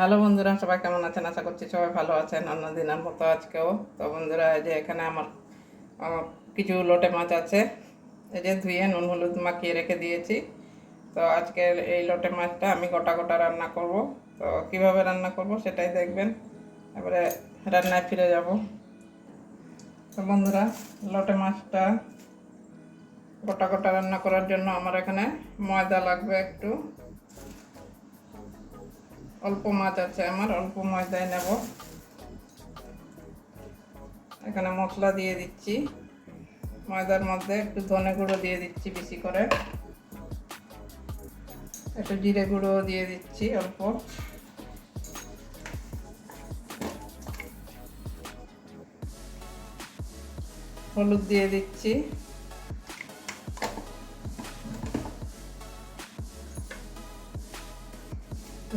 Hello বন্ধুরা, সবাই কেমন আছেন? আশা করছি সবাই ভালো আছেন। অন্য দিনের মতো আজকেও। তো বন্ধুরা, এই যে এখানে আমার কিছু লোটে মাছ আছে। এই যে ধুয়ে নুন হলুদ মাখিয়ে রেখে দিয়েছি। তো আজকে এই লোটে মাছটা আমি গোটা গোটা রান্না করব। তো কীভাবে রান্না করব সেটাই দেখবেন। এবারে রান্নায় ফিরে যাব। তো বন্ধুরা, লোটে মাছটা গোটা গোটা রান্না করার জন্য আমার এখানে ময়দা লাগবে একটু। অল্প মাছ আছে আমার অল্প ময়দায় নেব। এখানে মশলা দিয়ে দিচ্ছি। ময়দার মধ্যে একটু ধনে গুঁড়ো দিয়ে দিচ্ছি বেশি করে। একটু জিরে গুঁড়ো দিয়ে দিচ্ছি অল্প। হলুদ দিয়ে দিচ্ছি।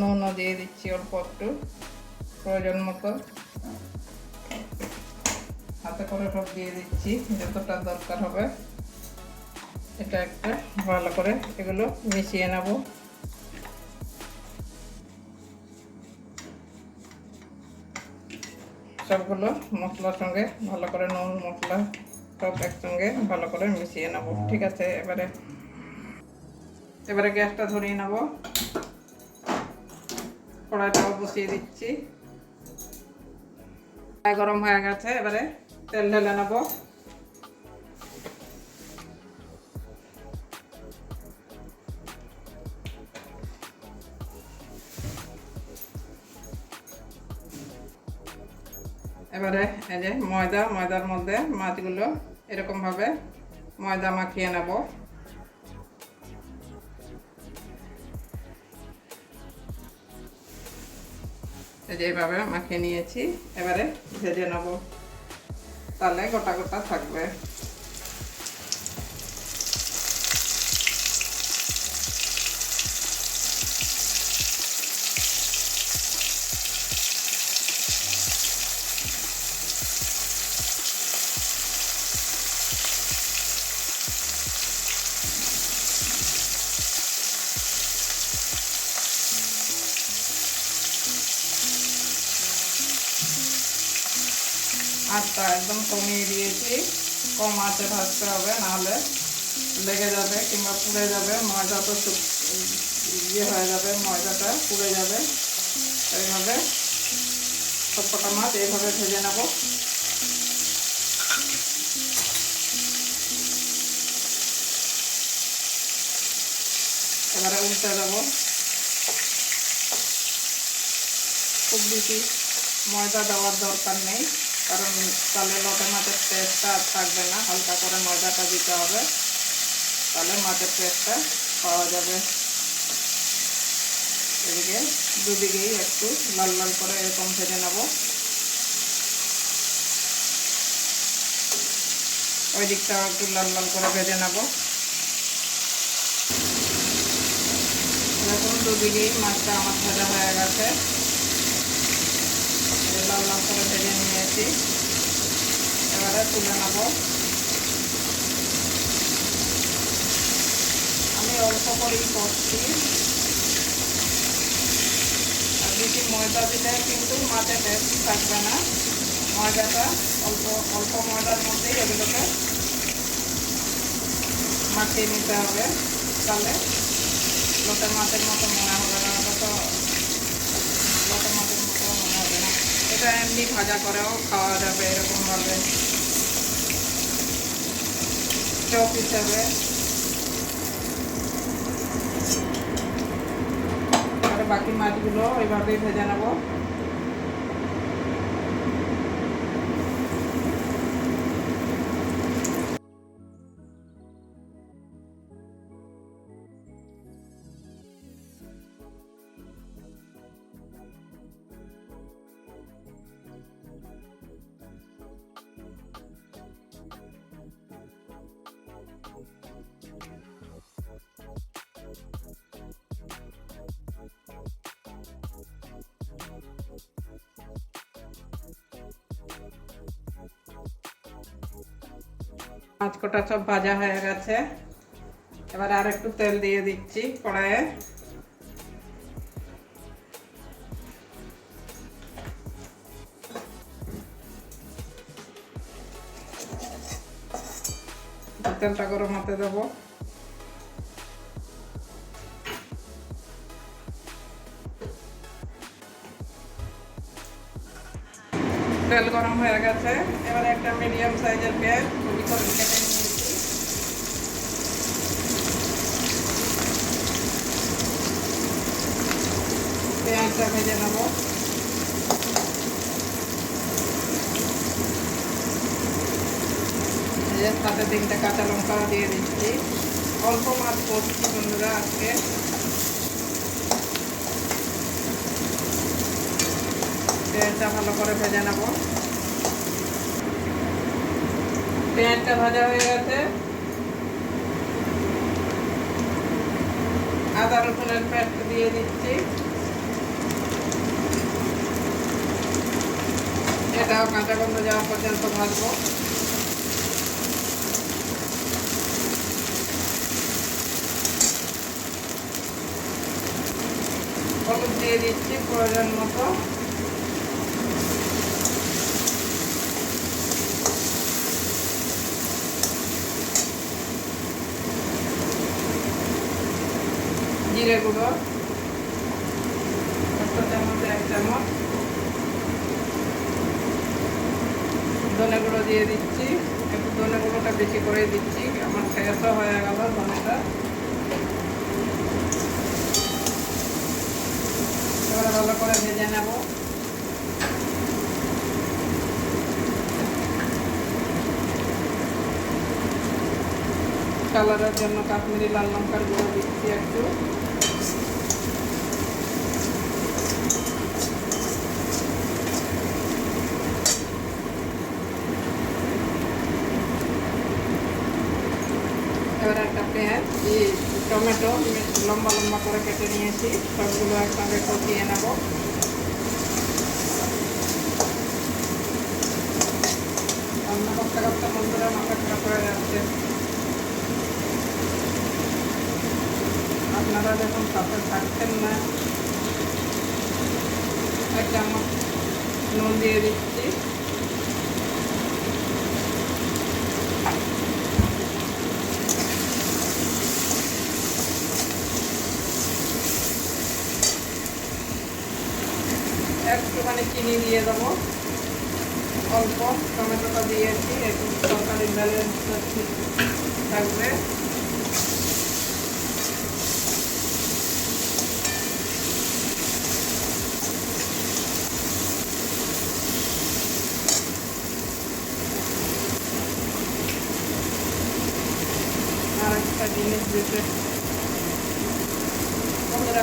নুনও দিয়ে দিচ্ছি অল্প একটু, প্রয়োজন মতো। হাতে করে সব দিয়ে দিচ্ছি, যতটা দরকার হবে। এটা একটা ভালো করে এগুলো মিশিয়ে নেব। সবগুলো মশলার সঙ্গে ভালো করে নুন, মশলা সব একসঙ্গে ভালো করে মিশিয়ে নেব, ঠিক আছে? এবারে এবারে গ্যাসটা ধরিয়ে নেব। কড়াইটাও বসিয়ে দিচ্ছি। গরম হয়ে গেছে, এবারে তেল ঢেলে নেব। এবারে এই যে ময়দা, ময়দার মধ্যে মাছগুলো এরকমভাবে ময়দা মাখিয়ে নেব। এই যে এইভাবে মাখিয়ে নিয়েছি এবারে ভেজে নেব। তাহলে গোটা গোটা থাকবে। আঁচটা একদম কমিয়ে দিয়েছি। কম আঁচে ভাজতে হবে, নাহলে লেগে যাবে কিংবা পুড়ে যাবে। ময়দা তো ইয়ে হয়ে যাবে, ময়দাটা পুড়ে যাবে। এইভাবে সবকটা মাছ এইভাবে ভেজে নেব। এবারে উল্টে দেবো। খুব বেশি ময়দা দেওয়ার দরকার নেই। কারণ তাহলে লটে মাছের টেস্টটা থাকবে না, হালকা করে ময়দাটা দিতে হবে। তাহলে মাছের টেস্টটা পাওয়া যাবে। এদিকে দুদিকেই একটু লাল লাল করে এরকম ভেজে নেব। ওই দিকটাও একটু লাল লাল করে ভেজে নেব। এরকম দুদিকেই মাছটা আমার ভাজা হয়ে গেছে। ভেজে নিয়েছি এবারে তুলে নেব। আমি অল্প করেই করছি। আর বেশি ময়দা দিলে কিন্তু মাছে টেস্ট থাকবে না। ময়দাটা, অল্প অল্প ময়দার মধ্যেই এগুলোকে মাখিয়ে নিতে হবে। তাহলে লোটে মাছের মতো মনে হবে না ওটা তো লোটে মাছের মতো মনে হবে না এটা এমনি ভাজা করেও খাওয়া যাবে এরকমভাবে চপ হিসাবে। আর বাকি মাছগুলো ওইভাবেই ভেজে নেব। পাঁচ কটা সব ভাজা হয়ে গেছে। এবার আর একটু তেল দিয়ে দিচ্ছি কড়াইয়ে। তেলটা গরম হাতে দেবো। তেল গরম হয়ে গেছে। এবার একটা মিডিয়াম সাইজের পেঁয়াজ খুবই পেঁয়াজটা ভেজে নেব। যে সাথে কাঁচা লঙ্কা দিয়ে দিচ্ছি। অল্প মাছ করছি বন্ধুরা আজকে। পেঁয়াজটা ভালো করে ভেজে নেব। পেঁয়াজটা ভাজা হয়ে গেছে। আদা রসুনের পেস্ট দিয়ে দিচ্ছি। এটাও কাঁচা গন্ধ যাওয়া পর্যন্ত ভাজবো। হলুদ দিয়ে দিচ্ছি প্রয়োজন মতো। জিরে গুঁড়ো একটা চামচ এক চামচ ধনে গুঁড়ো দিয়ে দিচ্ছি। একটু ধনে গুঁড়োটা বেশি করে দিচ্ছি। আমার শেষও হয়ে গেল ধনেটা। এবারে ভালো করে ভেজে নেব। কালারের জন্য কাশ্মীরি লাল লঙ্কার গুঁড়ো দিচ্ছি একটু এবার একটা পেঁয়াজ এই টমেটো, লম্বা লম্বা করে কেটে নিয়েছি। সবগুলো একসঙ্গে কষিয়ে নেব। রান্না করতে করতে বন্ধুরা মাথা খারাপ হয়ে যাচ্ছে। আপনারা যখন সাথে থাকছেন না। এক চামচ নুন দিয়ে দিচ্ছি। একটুখানি চিনি দিয়ে দেবো। অল্প টমেটোটা দিয়েছি, একটু তরকারি ব্যালেন্স থাকবে। জিনিস দিতে।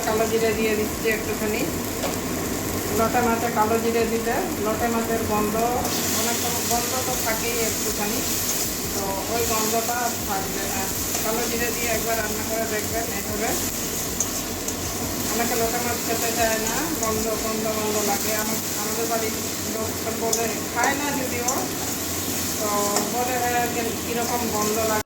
কালো জিরে দিয়ে দিচ্ছি একটুখানি। লটে মাছে কালো জিরে দিলে লটে মাছের গন্ধ, অনেক গন্ধ তো থাকেই একটুখানি। তো ওই গন্ধটা থাকবে না। কালো জিরে দিয়ে একবার রান্না করে দেখবেন এভাবে। অনেকে লোটে মাছ খেতে চায় না, গন্ধ গন্ধ গন্ধ লাগে। আমাদের বাড়ির লোক বলে, খায় না যদিও। তো বলে হ্যাঁ কীরকম গন্ধ লাগে।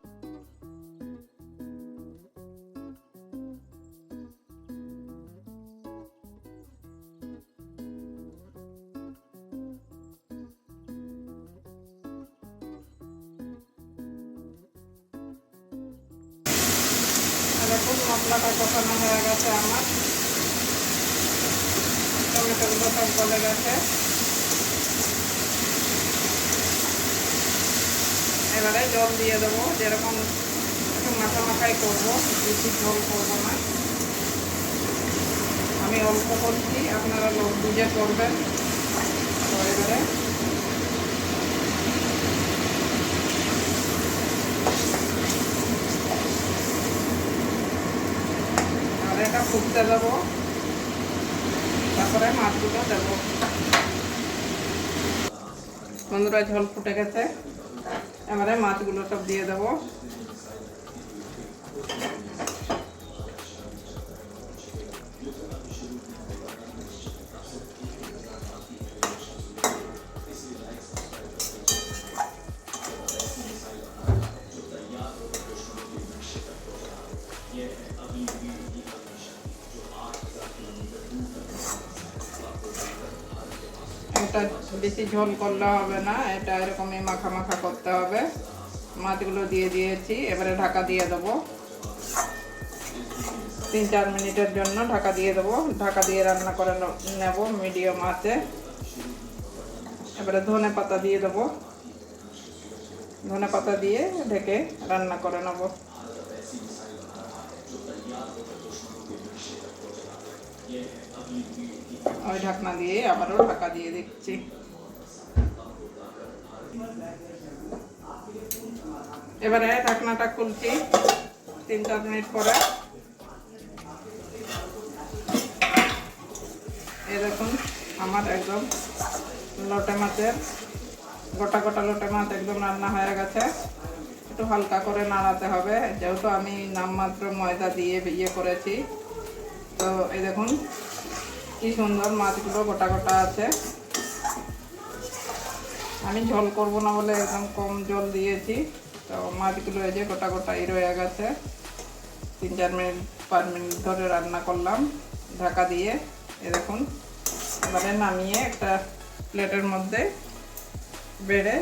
মশলাটা কষানো হয়ে গেছে আমার। টমেটোগুলো সব গলে গেছে। এবারে জল দিয়ে দেবো, যেরকম একটু মাথা মাথায় করব, বেশি ঝোল করব না। আমি অল্প করছি, আপনারা লোক বুঝে করবেন। তো এবারে আর এটা ফুটতে দেবো তারপরে মাছগুলো দেবো। বন্ধুরা ঝোল ফুটে গেছে। এবারে মাছগুলো সব দিয়ে দেবো। এটা বেশি ঝোল করলে হবে না, এটা এরকমই মাখা মাখা করতে হবে। মাছগুলো দিয়ে দিয়েছি, এবারে ঢাকা দিয়ে দেবো। তিন চার মিনিটের জন্য ঢাকা দিয়ে দেবো। ঢাকা দিয়ে রান্না করে নেব মিডিয়াম আছে। এবারে ধনে পাতা দিয়ে দেবো। ধনে পাতা দিয়ে ঢেকে রান্না করে নেব। ওই ঢাকনা দিয়ে আবারও ঢাকা দিয়ে দেখছি। এবারে ঢাকনাটা খুলছি তিন চার মিনিট পরে। দেখুন, আমার একদম লোটে মাছের, গোটা গোটা লোটে মাছ একদম রান্না হয়ে গেছে। একটু হালকা করে নাড়াতে হবে, যেহেতু আমি নামমাত্র ময়দা দিয়ে ইয়ে করেছি। তো এই দেখুন কি সুন্দর মাছগুলো গোটা গোটা আছে। আমি ঝোল করব না বলে একদম কম জল দিয়েছি। তো মাছগুলো এই যে গোটা গোটাই রয়ে গেছে। তিন চার মিনিট, পাঁচ মিনিট ধরে রান্না করলাম ঢাকা দিয়ে। এ দেখুন, এবারে নামিয়ে একটা প্লেটের মধ্যে বেড়ে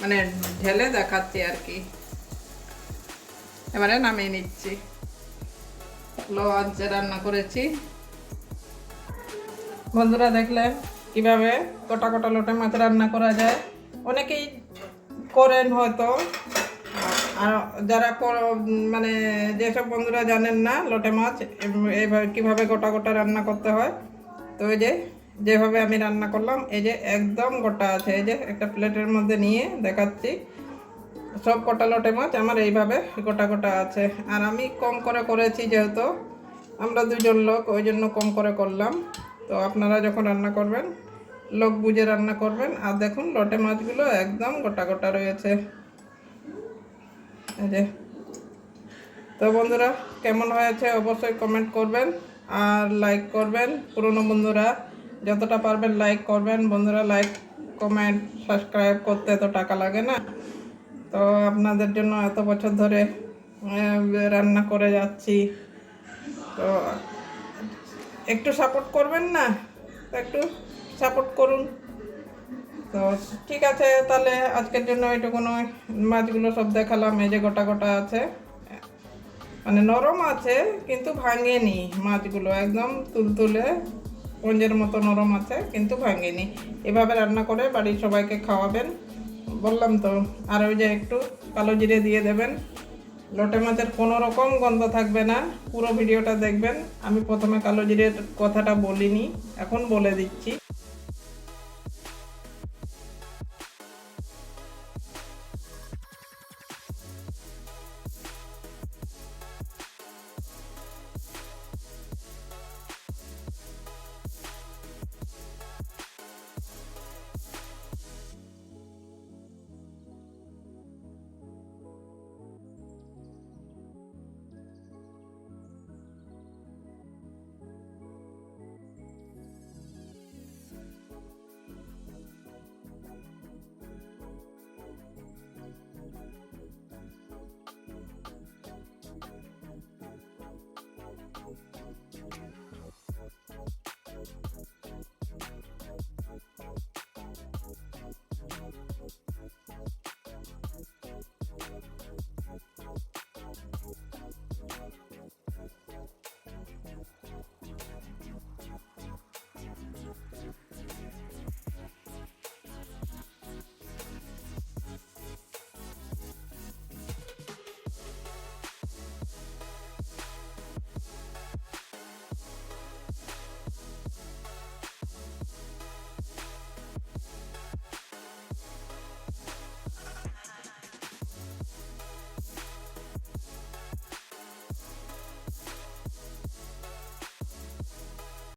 মানে ঢেলে দেখাচ্ছি আর কি। এবারে নামিয়ে নিচ্ছি। লো আঞ্চে রান্না করেছি। বন্ধুরা দেখলেন কীভাবে গোটা গোটা লোটে মাছ রান্না করা যায়। অনেকেই করেন হয়তো। আর যারা মানে যেসব বন্ধুরা জানেন না লোটে মাছ এইভাবে কীভাবে গোটা গোটা রান্না করতে হয়, তো এই যে যেভাবে আমি রান্না করলাম, এই যে একদম গোটা আছে। এই যে একটা প্লেটের মধ্যে নিয়ে দেখাচ্ছি। সব কটা লোটে মাছ আমার এইভাবে গোটা গোটা আছে। আর আমি কম করে করেছি যেহেতু, আমরা দুজন লোক, ওই জন্য কম করে করলাম। তো আপনারা যখন রান্না করবেন, লোক বুঝে রান্না করবেন। আর দেখুন, লটে মাছগুলো একদম গোটা গোটা রয়েছে। তো বন্ধুরা, কেমন হয়েছে অবশ্যই কমেন্ট করবেন আর লাইক করবেন। পুরনো বন্ধুরা, যতটা পারবেন লাইক করবেন। বন্ধুরা লাইক কমেন্ট সাবস্ক্রাইব করতে তো টাকা লাগে না। তো আপনাদের জন্য এত বছর ধরে রান্না করে যাচ্ছি। তো একটু সাপোর্ট করবেন না? একটু সাপোর্ট করুন। তো ঠিক আছে, তাহলে আজকের জন্য এইটুকুনো মাছগুলো সব দেখালাম, এই যে গোটা গোটা আছে। মানে নরম আছে, কিন্তু ভাঙেনি মাছগুলো। একদম তুলতুলে, পঞ্জের মতো নরম আছে, কিন্তু ভাঙেনি। এভাবে রান্না করে বাড়ির সবাইকে খাওয়াবেন। বললাম তো, আর ওই যে একটু কালো জিরে দিয়ে দেবেন। লোটে মাছের কোনো রকম গন্ধ থাকবে না। পুরো ভিডিওটা দেখবেন। আমি প্রথমে কালো জিরের কথাটা বলিনি, এখন বলে দিচ্ছি।